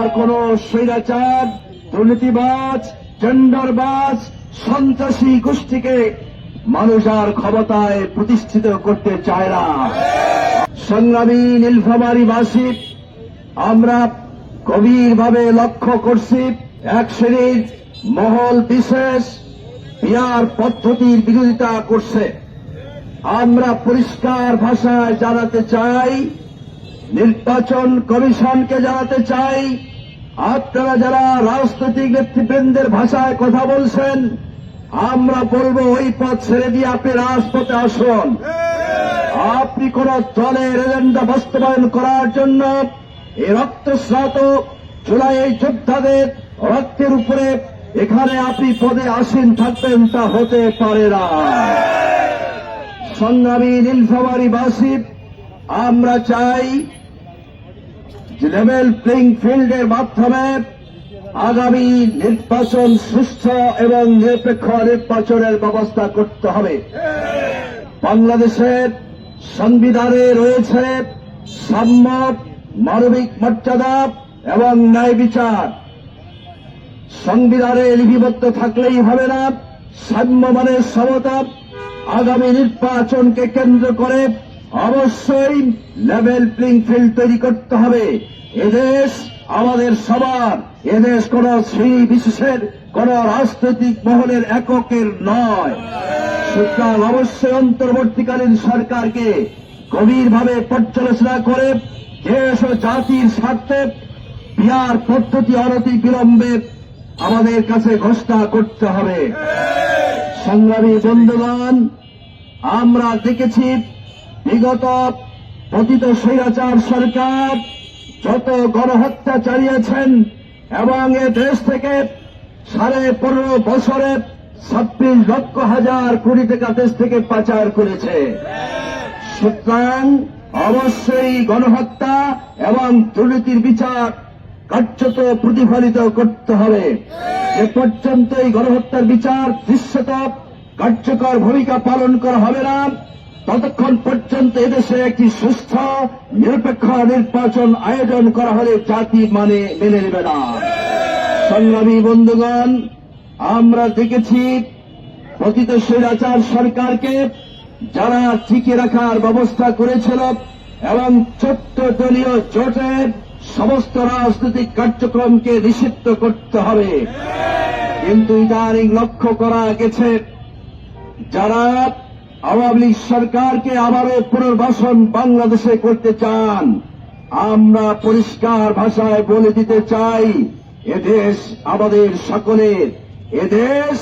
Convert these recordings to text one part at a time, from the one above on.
আর কোন স্বৈরাচার, দুর্নীতিবাজ টেন্ডারবাজ সন্ত্রাসী গোষ্ঠীকে মানুষ আর ক্ষমতায় প্রতিষ্ঠিত করতে চায় না। সংগ্রামী নীলফামারীবাসী, আমরা গভীরভাবে লক্ষ্য করছি এক শ্রেণির মহল বিশেষ বিয়ার পদ্ধতির বিরোধিতা করছে। আমরা পরিষ্কার ভাষায় জানাতে চাই, নির্বাচন কমিশনকে জানাতে চাই আপনারা যারা রাজনৈতিক নেতৃবৃন্দের ভাষায় কথা বলছেন, আমরা বলব ওই পথ ছেড়ে দিয়ে আপনি রাজপথে আসুন। আপনি কোন দলের এজেন্ডা বাস্তবায়ন করার জন্য এই রক্তস্রাত জুলাই যোদ্ধাদের রক্তের উপরে এখানে আপনি পদে আসীন থাকবেন, তা হতে পারে না। সংগ্রামী নীলফামারীবাসী আমরা চাই লেভেল প্লেইং ফিল্ডের মাধ্যমে আগামী নির্বাচন সুস্থ এবং নিরপেক্ষ নির্বাচনের ব্যবস্থা করতে হবে। বাংলাদেশের সংবিধানে রয়েছে সাম্য, মানবিক মর্যাদা এবং ন্যায় বিচার। সংবিধানে লিপিবদ্ধ থাকলেই হবে না। সাম্য মানের সমতা। আগামী নির্বাচনকে কেন্দ্র করে অবশ্যই লেভেল প্লেইং ফিল্ড তৈরি করতে হবে। এদেশ আমাদের সবার। এদেশ কোন শ্রেণি বিশেষের কোন রাজনৈতিক মহলের এককের নয়। সুতরাং অবশ্যই অন্তর্বর্তীকালীন সরকারকে গভীরভাবে পর্যালোচনা করে দেশ ও জাতির স্বার্থে বিহার পদ্ধতি অনতি বিলম্বে আমাদের কাছে ঘোষণা করতে হবে। সংগ্রামী বন্ধুগণ, আমরা দেখেছি বিগত পতিত স্বৈরাচার সরকার যত গণহত্যা চালিয়েছেন এবং এ দেশ থেকে সাড়ে পনেরো বছরে ছাব্বিশ লক্ষ হাজার কোটি টাকা দেশ থেকে পাচার করেছে। সুতরাং অবশ্যই গণহত্যা এবং দুর্নীতির বিচার কার্যত প্রতিফলিত করতে হবে। এ পর্যন্ত এই গণহত্যার বিচার দৃশ্যত কার্যকর ভূমিকা পালন করা হবে না। ততক্ষণ পর্যন্ত এদেশে একটি সুস্থ, নিরপেক্ষ, নির্বাচন আয়োজন করা হলে জাতি মানে মেনে নেবে না। সংগ্রামী বন্ধুগণ, আমরা দেখেছি পতিত স্বৈরাচার সরকারকে যারা টিকে রাখার ব্যবস্থা করেছিল এবং চোদ্দ দলীয় জোটের সমস্ত রাজনৈতিক কার্যক্রমকে নিষিদ্ধ করতে হবে। কিন্তু ইদানিং লক্ষ্য করা গেছে, যারা আওয়ামী লীগ সরকারকে আবারও পুনর্বাসন বাংলাদেশে করতে চান। আমরা পরিষ্কার ভাষায় বলে দিতে চাই এদেশ আমাদের সকলের এদেশ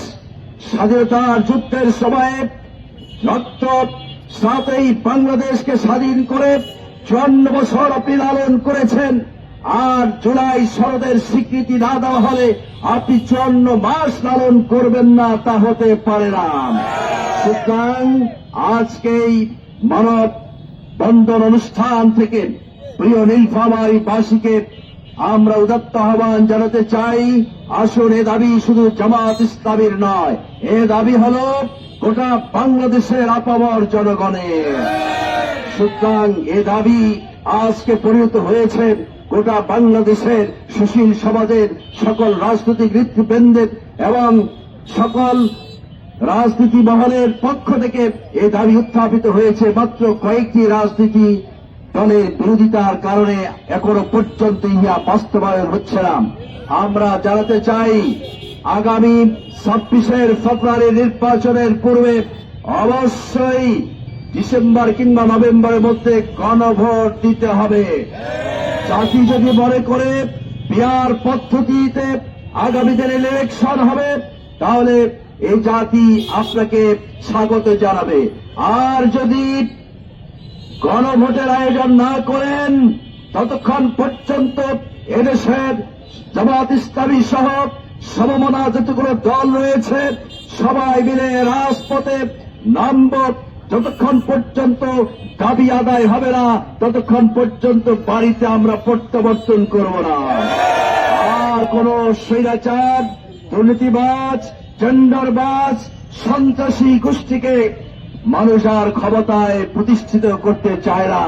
স্বাধীনতার যুদ্ধের সময়ে রক্ত সাথেই বাংলাদেশকে স্বাধীন করে চুয়ান্ন বছর আপনি লালন করেছেন। আর জুলাই শরদের স্বীকৃতি না দেওয়া হলে আপনি চুয়ান্ন মাস লালন করবেন না, তা হতে পারে না। সুতরাং আজকেই মানব বন্ধন অনুষ্ঠান থেকে প্রিয় নীলফামারী বাসীকে আমরা উদত্ত আহ্বান জানাতে চাই, আসুন এ দাবি শুধু জামাত ইসলামীর নয়, এ দাবি হল গোটা বাংলাদেশের আপামর জনগণের। সুতরাং এ দাবি আজকে পরিণত হয়েছে গোটা বাংলাদেশের সুশীল সমাজের সকল রাজনৈতিক নেতৃবৃন্দের এবং সকল রাজনীতি মহলের পক্ষ থেকে এ দাবি উত্থাপিত হয়েছে মাত্র কয়েকটি রাজনীতি দলের বিরোধিতার কারণে এখনও পর্যন্ত ইহা বাস্তবায়ন হচ্ছে না। আমরা জানাতে চাই, আগামী ছাব্বিশের ফেব্রুয়ারি নির্বাচনের পূর্বে অবশ্যই ডিসেম্বর কিংবা নভেম্বরের মধ্যে গণভোট দিতে হবে। জাতি যদি মনে করে বিহার পদ্ধতিতে আগামী দিনে ইলেকশন হবে, তাহলে এই জাতি আপনাকে স্বাগত জানাবে। আর যদি গণভোটের আয়োজন না করেন, ততক্ষণ পর্যন্ত এদেশের জামাত ইসলামী সহ সমমনা যতগুলো দল রয়েছে, সবাই মিলে রাজপথে নামব। যতক্ষণ পর্যন্ত দাবি আদায় হবে না, ততক্ষণ পর্যন্ত বাড়িতে আমরা প্রত্যাবর্তন করব না। আর কোন স্বৈরাচার, দুর্নীতিবাজ টেন্ডারবাজ সন্ত্রাসী গোষ্ঠীকে মানুষ আর ক্ষমতায় প্রতিষ্ঠিত করতে চায় না।